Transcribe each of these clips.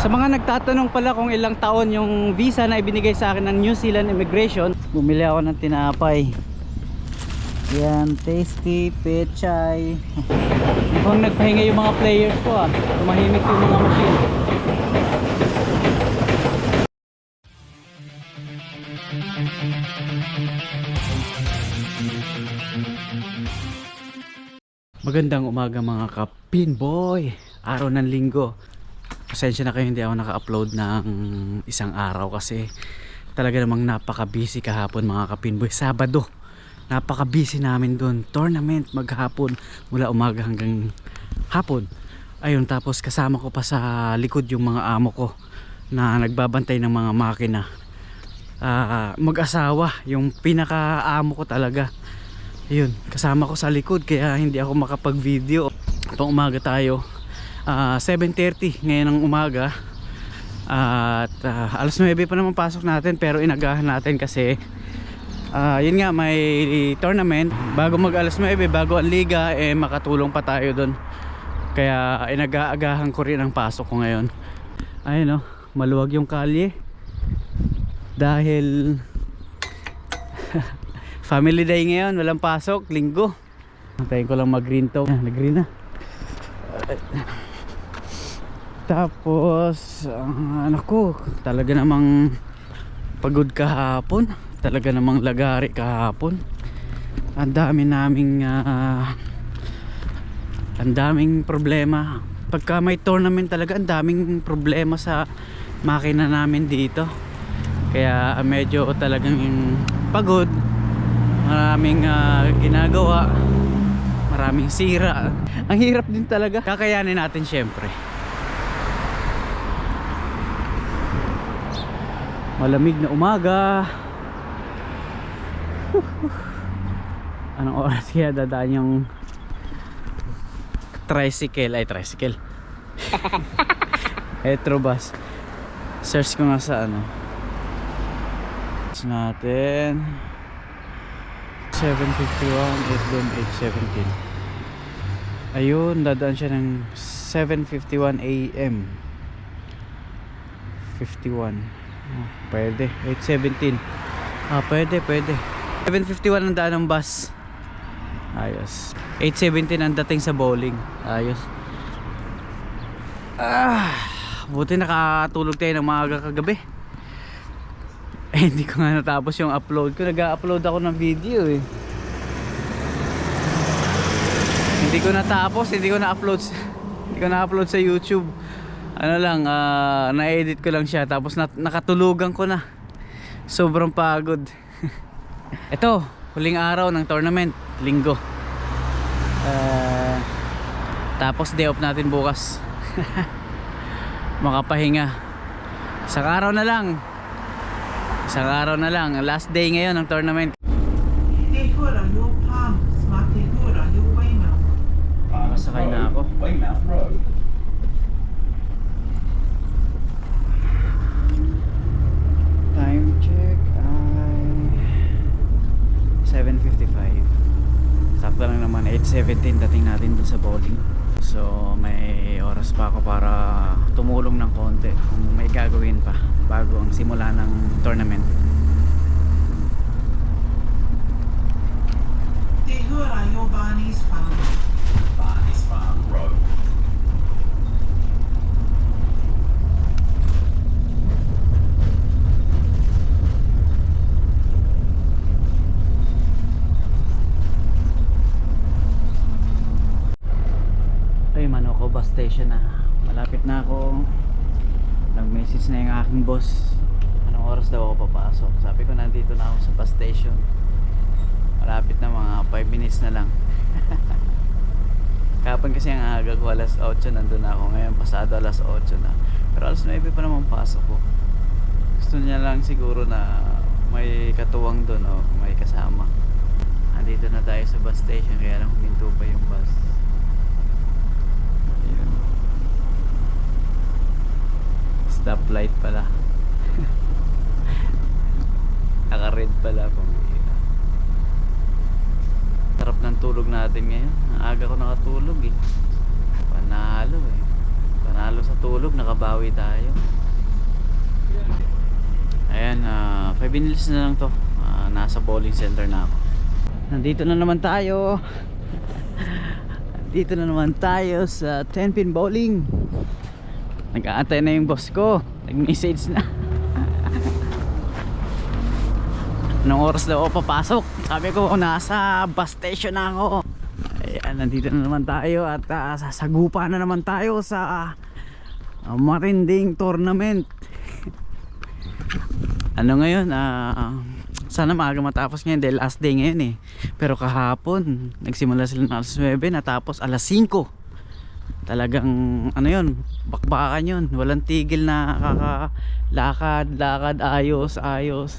Sa mga nagtatanong pala kung ilang taon yung visa na ibinigay sa akin ng New Zealand Immigration, bumili ako ng tinapay. Yan, tasty, pechay. Mukhang nagpahinga yung mga players ko ah. Tumahimik yung mga machine. Magandang umaga mga kapinboy Araw ng linggo Pasensya na kayo hindi ako naka-upload ng isang araw kasi talaga namang napaka-busy kahapon mga kapinboy. Sabado Napaka-busy namin doon Tournament maghapon mula umaga hanggang hapon. Ayun tapos kasama ko pa sa likod yung mga amo ko na nagbabantay ng mga makina. Ah, mag-asawa yung pinaka-amo ko talaga. Yun kasama ko sa likod kaya hindi ako makapag video itong umaga tayo ah, 7.30 ngayon ng umaga. At ah, alas 9 pa naman pasok natin pero inagahan natin kasi ah, yun nga may tournament. Bago mag alas 9 bago ang liga eh makatulong pa tayo doon kaya inagaagahan ko rin ang pasok ko ngayon. Ayun oh maluwag yung kalye. Dahil family day ngayon walang pasok linggo. Antayin ko lang mag green to. Nag green na tapos ang anak ko talaga namang pagod kahapon. Talaga namang lagari kahapon. Ang dami naming ah, ang daming problema. Pagka may tournament talaga ang daming problema sa makina namin dito. Kaya medyo talagang pagod. Maraming ah, ginagawa. Maraming sira. Ang hirap din talaga. Kakayanin natin syempre malamig na umaga. Anong oras kaya dadaan yung tricycle? Ay tricycle. Etrobus search ko nga sa ano. Search natin. 751 Edlon 817 ayun dadaan siya ng 751 AM 51 oh, pwede 817 ah pwede pwede. 751 ang daan ng bus. Ayos. 817 ang dating sa bowling. Ayos. Ah buti nakatulog tayo ng maaga kagabi. Eh, hindi ko nga natapos yung upload ko. Nag-upload ako ng video eh. Hindi ko natapos, hindi ko na-upload hindi ko na-upload sa YouTube. Ano lang, ah, na-edit ko lang siya tapos na, nakatulugan ko na. Sobrang pagod. Ito, huling araw ng tournament, linggo. Ah, tapos day off natin bukas. Makapahinga. Sa araw na lang, Isang araw na lang, last day ngayon ng tournament. Masakay na ako. Weymouth Road. Time check ay 7.55 Sakto lang naman 8.17 dating natin dun sa bowling So may oras pa ako para tumulong ng konti Kung may gagawin pa bago ang simula ng tournament your Barney's farm. Barney's Farm Road. Ay Manoko bus station na Malapit na ako Nag-message na yung aking boss. Anong oras daw ako papasok? Sabi ko nandito na ako sa bus station. Malapit na mga 5 minutes na lang. Kapag kasi ang aga ko alas 8 nandun na ako. Ngayon pasado alas 8 na. Pero alas 9 pa naman pasok ko. Gusto niya lang siguro na May katuwang doon o may kasama. Andito na tayo sa bus station Kaya lang huminto pa yung bus Ayun. Stoplight pala. Naka-red pala pambihira. Sarap ng tulog natin ngayon. Ang aga ko nakatulog eh. Panalo eh. Panalo sa tulog, nakabawi tayo. Ayan, 5 minutes na lang to. Ah, nasa bowling center na ako. Nandito na naman tayo. Nandito na naman tayo sa 10 pin bowling. Nag-aantay na yung boss ko. Nag-message na. Anong oras daw ako papasok? Sabi ko, nasa bus station na ako. Ayan, nandito na naman tayo at ah, sasagupa na naman tayo sa ah, matinding tournament. ano ngayon, ah, sana maaga matapos ngayon dahil last day ngayon eh. Pero kahapon, nagsimula sila ng alas 9, natapos alas 5 talagang ano yun bakbakan yun. Walang tigil na kakalakad lakad ayos ayos.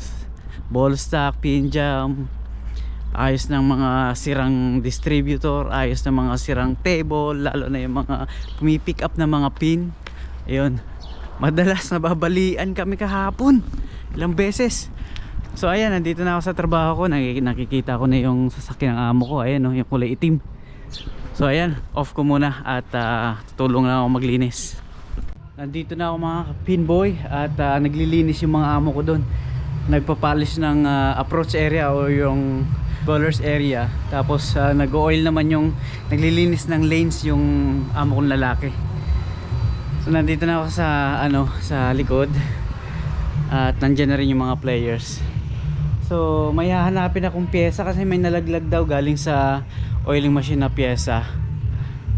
Ball stack pin jam ayos ng mga sirang distributor ayos ng mga sirang table lalo na yung mga pumipick up na mga pin. Ayun. Madalas nababalian kami kahapon. Ilang beses. So ayan nandito na ako sa trabaho ko. Nakik- nakikita ko na yung sasakyan ng amo ko. Ayan no, yung kulay itim So ayan, off ko muna at ah, tutulong lang ako maglinis. Nandito na ako mga pinboy at ah, naglilinis yung mga amo ko doon. Nagpapolish ng ah, approach area o yung bowlers area. Tapos ah, nag-oil naman yung naglilinis ng lanes yung amo kong lalaki. So nandito na ako sa ano sa likod. At nandiyan na rin yung mga players. So may hahanapin akong pyesa kasi may nalaglag daw galing sa oiling machine na pyesa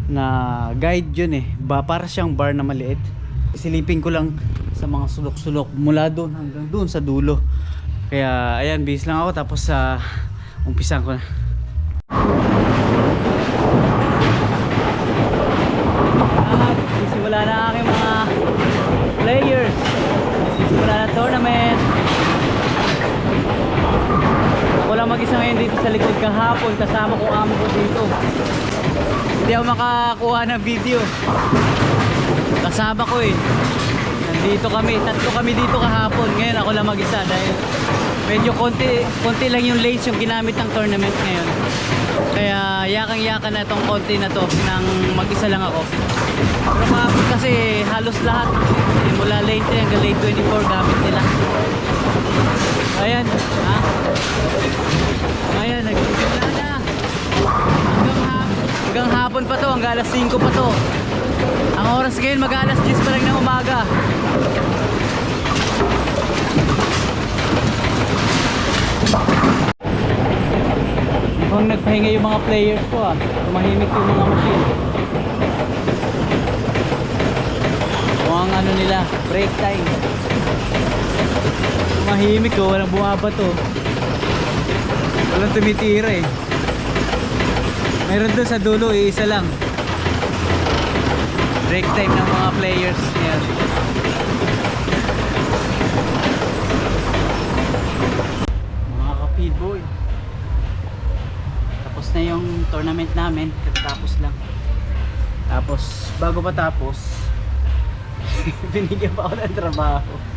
na guide yun eh. Ba, para siyang bar na maliit. Silipin ko lang sa mga sulok-sulok mula doon hanggang doon sa dulo. Kaya ayan bis lang ako. Tapos sa umpisan ko na at sisimula na ang aking mga players sisimula na tournament ako lang mag-isa ngayon dito sa likod kahapon kasama ko amo ko dito. Hindi ako makakuha ng video. Kasama ko eh. Nandito kami tatlo kami dito kahapon. Ngayon ako lang mag-isa dahil medyo konti konti lang yung lanes yung ginamit ng tournament ngayon. Kaya yakang yakan na itong konti na to nang mag-isa lang ako. Pero kahapon kasi halos lahat. Mula lane 3 hanggang lane 24 gamit nila ayan ha Ayan, nagsimula na. Hanggang hapon, hanggang hapon pa to, hanggang alas 5 pa to. Ang oras ngayon mag alas 10 pa lang ng umaga. Mukhang nagpahinga yung mga players ko ah. Tumahimik yung mga machine. Mukhang ano nila, break time. Tumahimik oh, walang bumabato. Walang tumitira eh. Meron doon sa dulo, eh, isa lang. Break time ng mga players ngayon. Mga ka-feedboy. Tapos na yung tournament namin. Tapos lang. Tapos, bago pa tapos, binigyan pa ako ng trabaho.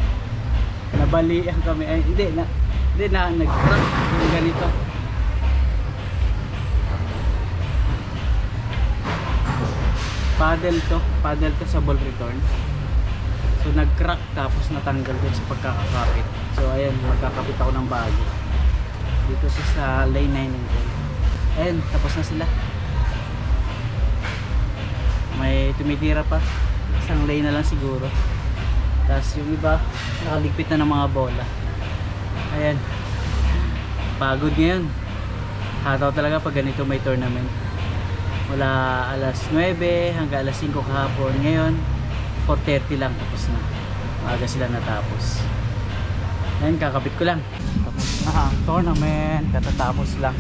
Nabalian kami. Ay, hindi na. Hindi na, nag-crack yung ganito. Paddle to. Paddle to sa ball return. So nag-crack tapos natanggal dun sa pagkakakapit. So ayan, magkakapit ako ng bago. Dito sa, sa lane 9 and 10. Ayan, tapos na sila. May tumitira pa. Isang lane na lang siguro. Tapos yung iba, nakaligpit na ng mga bola. Ayan. Pagod ngayon. Hataw talaga pag ganito may tournament. Mula alas 9 hanggang alas 5 kahapon. Ngayon, 4.30 lang tapos na. Maaga sila natapos. Ayan, kakabit ko lang. Tapos na ang tournament. Katatapos lang.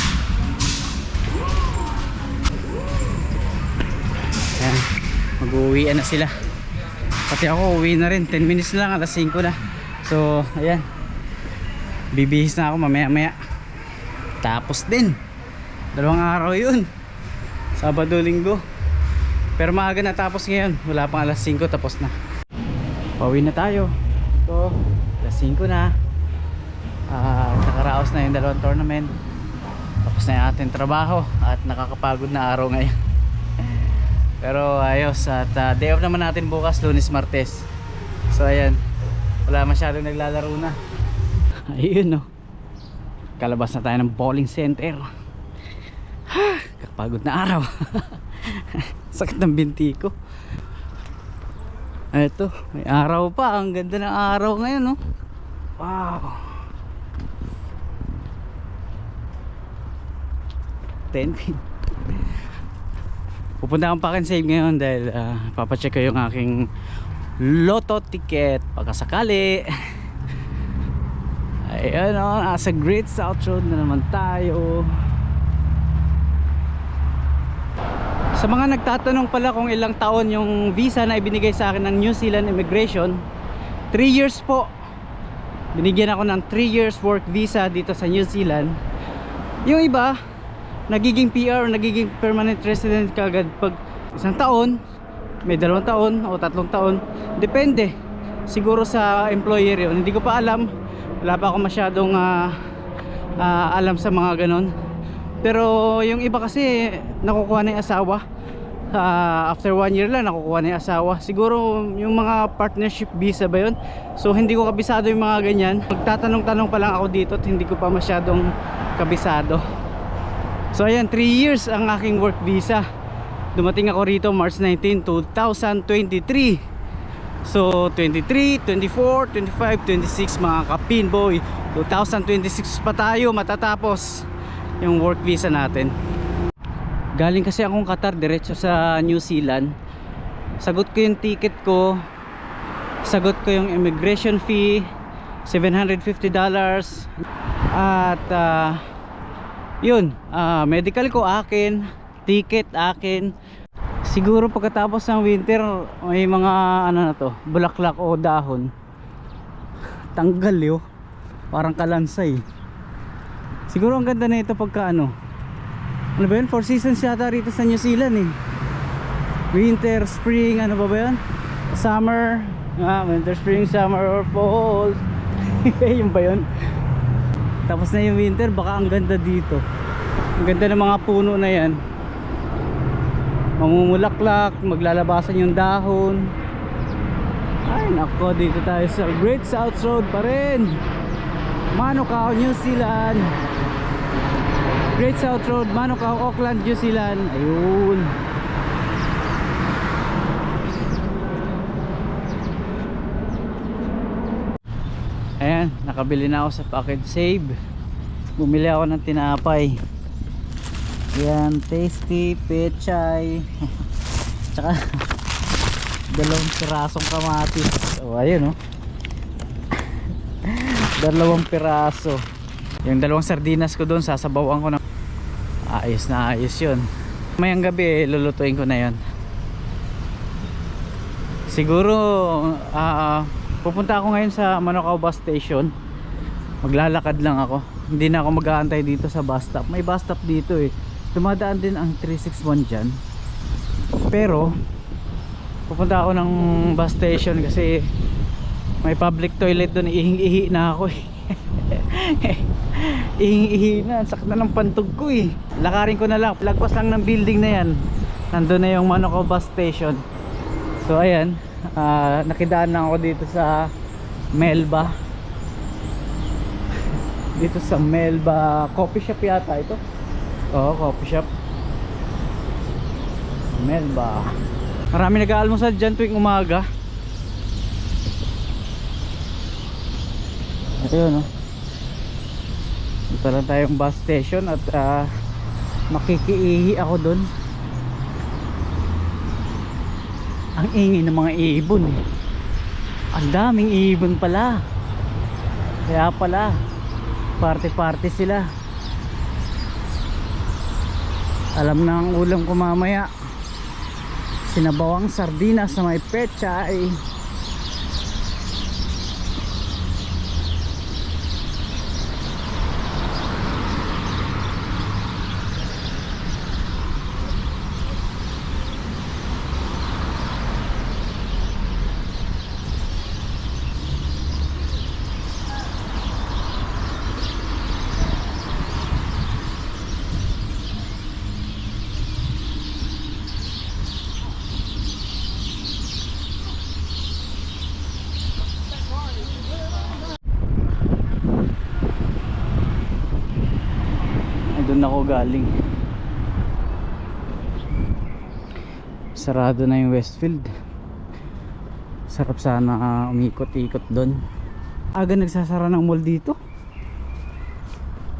Ayan, mag-uwian na sila. Pati ako, uwi na rin. 10 minutes lang, alas 5 na. So, ayan. Bibihis na ako mamaya maya. Tapos din. Dalawang araw yun. Sabado, linggo. Pero maaga na tapos ngayon. Wala pang alas 5 tapos na. Pauwi na tayo. So, alas 5 na. Ah, nakaraos na yung dalawang tournament. Tapos na yung ating trabaho at nakakapagod na araw ngayon. Pero ayos at ah, day off naman natin bukas, Lunes, Martes. So ayan. Wala masyadong naglalaro na. Ayun no. Kalabas na tayo ng bowling center. Kapagod na araw. Sakit ng binti ko. Eto, may araw pa. Ang ganda ng araw ngayon, no? Wow. 10 pin. Pupunta akong pack and save ngayon dahil uh, papacheck ko yung aking lotto ticket pagkasakali. Ayan o, nasa Great South Road na naman tayo. Sa mga nagtatanong pala kung ilang taon yung visa na ibinigay sa akin ng New Zealand Immigration 3 years po Binigyan ako ng 3 years work visa dito sa New Zealand Yung iba Nagiging PR o nagiging permanent resident kagad Pag isang taon May dalawang taon o tatlong taon Depende Siguro sa employer yun. Hindi ko pa alam. Wala pa ako masyadong ah, ah, alam sa mga ganon pero yung iba kasi nakukuha na yung asawa. Ah, after one year lang nakukuha na yung asawa. Siguro yung mga partnership visa ba yun? So hindi ko kabisado yung mga ganyan. Magtatanong-tanong pa lang ako dito at hindi ko pa masyadong kabisado so ayan 3 years ang aking work visa. Dumating ako rito March 19, 2023 So 23, 24, 25, 26 mga kapin boy. 2026 pa tayo matatapos yung work visa natin. Galing kasi akong Qatar diretso sa New Zealand. Sagot ko yung ticket ko. Sagot ko yung immigration fee $750 At ah, yun ah, medical ko akin Ticket akin Siguro pagkatapos ng winter may mga ano na to, bulaklak o dahon. Tanggal 'yo. Parang kalansay. Siguro ang ganda na ito pagka ano. Ano ba yun? Four seasons yata rito sa New Zealand eh. Winter, spring, ano ba ba yun? Summer, ah, winter, spring, summer or fall. yung ba yun? Tapos na yung winter, baka ang ganda dito. Ang ganda ng mga puno na yan. Mamumulaklak, maglalabasan yung dahon. Ay nako dito tayo sa Great South Road pa rin. Manukau, New Zealand. Great South Road, Manukau, Auckland, New Zealand. Ayun ayan, nakabili na ako sa package save bumili ako ng tinapay yan, tasty, pechay. Tsaka dalawang pirasong kamatis. Oh, ayun oh. dalawang piraso. Yung dalawang sardinas ko doon, sasabawan ko ng ayos na ayos 'yun. Mayang gabi, lulutuin ko na 'yon. Siguro ah pupunta ako ngayon sa Manukau bus station. Maglalakad lang ako. Hindi na ako mag-aantay dito sa bus stop. May bus stop dito eh. Dumadaan din ang 361 dyan. Pero pupunta ako ng bus station kasi may public toilet doon ihing-ihi na ako eh. Ihing-ihi na. Sakit ng pantog ko eh. Lakarin ko na lang. Lagpas lang ng building na yan. Nandun na yung Manoko bus station. So ayan uh, nakidaan na ako dito sa Melba dito sa Melba coffee shop yata ito Oo, coffee shop. Melba. Marami nag-aalmusal dyan tuwing umaga. Ito yun, oh. Dito lang tayong bus station at uh, makikiihi ako doon. Ang ingay ng mga ibon. Eh. Ang daming ibon pala. Kaya pala, party-party sila alam na ang ulam ko mamaya sinabawang sardinas sa may pecha ay ako galing. Sarado na yung Westfield. Sarap sana ah, umikot-ikot doon. Aga nagsasara ng mall dito.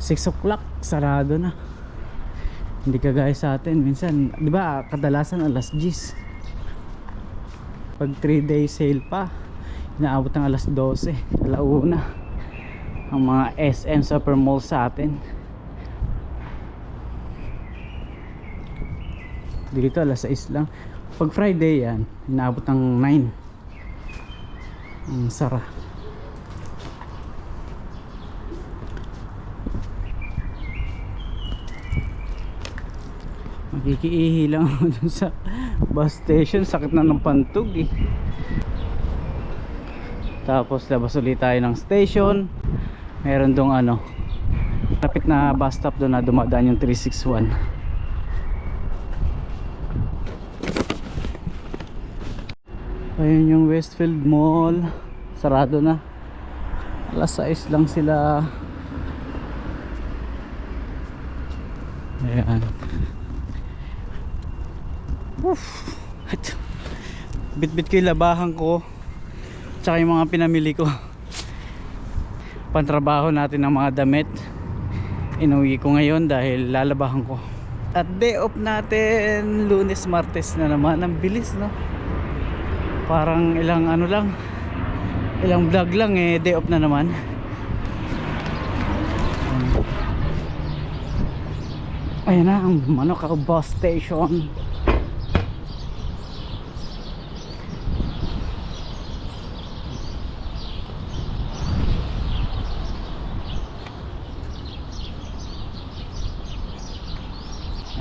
6 o'clock, sarado na. Hindi kagaya sa atin. Minsan, di ba, kadalasan alas 10. Pag 3 day sale pa, inaabot ng alas 12, alauna. Ang mga SM Supermall sa atin. Dito alas 6 lang. Pag Friday yan, inaabot ng 9. Ang sara. Magkikiihi lang ako dun sa bus station. Sakit na ng pantog eh. Tapos labas ulit tayo ng station. Meron dong ano. Kapit na bus stop doon na dumadaan yung 361. Ayun yung Westfield Mall. Sarado na. Alas 6 lang sila. Ayan. Oof. Bit-bit ko labahan ko. Tsaka yung mga pinamili ko. Pantrabaho natin ng mga damit. Inuwi ko ngayon dahil lalabahan ko. At day off natin, lunes, martes na naman. Ang bilis, no? Parang ilang ano lang, ilang vlog lang eh, day off na naman. Ayan na, ang Manok Bus Station.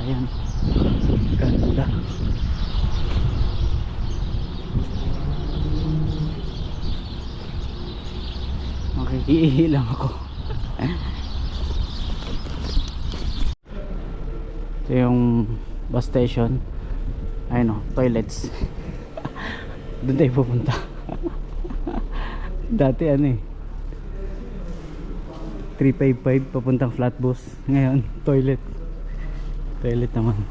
Ayan. Ganda. Makikiihi lang ako. Ito yung bus station. Ayun o, toilets. Doon tayo pupunta. Dati ano eh. 355 papuntang flatbus. Ngayon, toilet. Toilet naman.